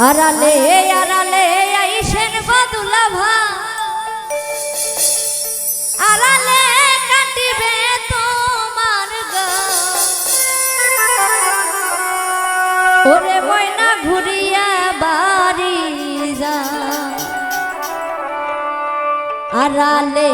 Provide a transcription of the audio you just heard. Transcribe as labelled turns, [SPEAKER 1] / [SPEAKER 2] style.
[SPEAKER 1] আরালে আরালে আইসেন বদুলা ভা আরালে কাটিবে তোমার গা ওরে ময়না ঘুরিয়া বাড়ি যা। আরালে